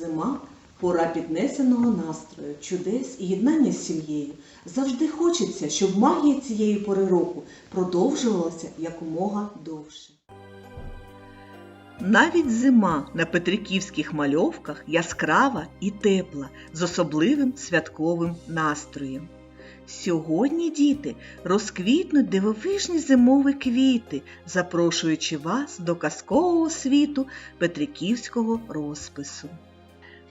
Зима пора піднесеного настрою, чудес і єднання з сім'єю. Завжди хочеться, щоб магія цієї пори року продовжувалася якомога довше. Навіть зима на петриківських мальовках яскрава і тепла, з особливим святковим настроєм. Сьогодні, діти, розквітнуть дивовижні зимові квіти, запрошуючи вас до казкового світу петриківського розпису.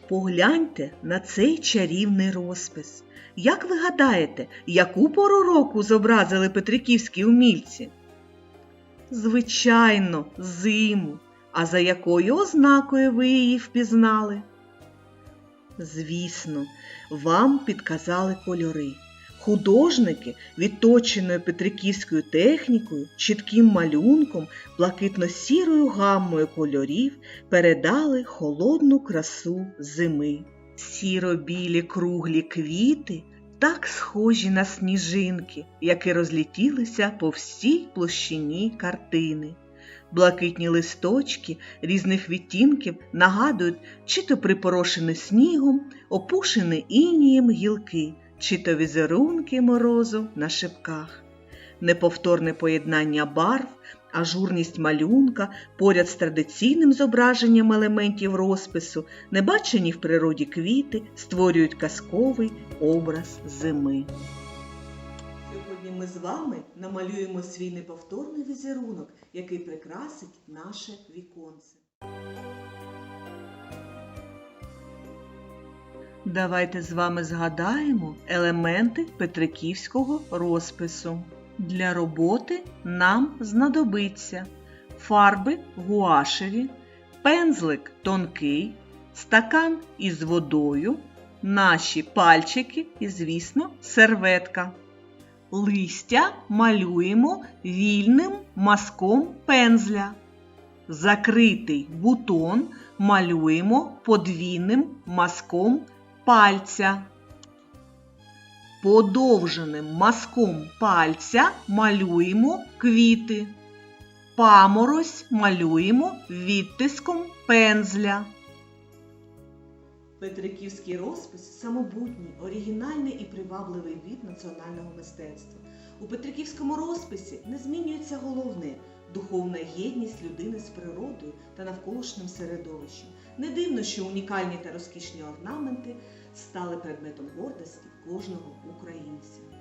Погляньте на цей чарівний розпис. Як ви гадаєте, яку пору року зобразили петриківські умільці? Звичайно, зиму. А за якою ознакою ви її впізнали? Звісно, вам підказали кольори. Художники відточеною петриківською технікою, чітким малюнком, блакитно-сірою гаммою кольорів передали холодну красу зими. Сіро-білі круглі квіти так схожі на сніжинки, які розлетілися по всій площині картини. Блакитні листочки різних відтінків нагадують чи то припорошені снігом, опушені інієм гілки, чи то візерунки морозу на шипках. Неповторне поєднання барв, ажурність малюнка поряд з традиційним зображенням елементів розпису, небачені в природі квіти створюють казковий образ зими. Сьогодні ми з вами намалюємо свій неповторний візерунок, який прикрасить наше віконце. Давайте з вами згадаємо елементи петриківського розпису. Для роботи нам знадобиться фарби гуашеві, пензлик тонкий, стакан із водою, наші пальчики і, звісно, серветка. Листя малюємо вільним мазком пензля. Закритий бутон малюємо подвійним мазком пальця. Подовженим мазком пальця малюємо квіти. Паморозь малюємо відтиском пензля. Петриківський розпис самобутній, оригінальний і привабливий від національного мистецтва. У Петриківському розписі не змінюється головне духовна єдність людини з природою та навколишнім середовищем. Не дивно, що унікальні та розкішні орнаменти стали предметом гордості кожного українця.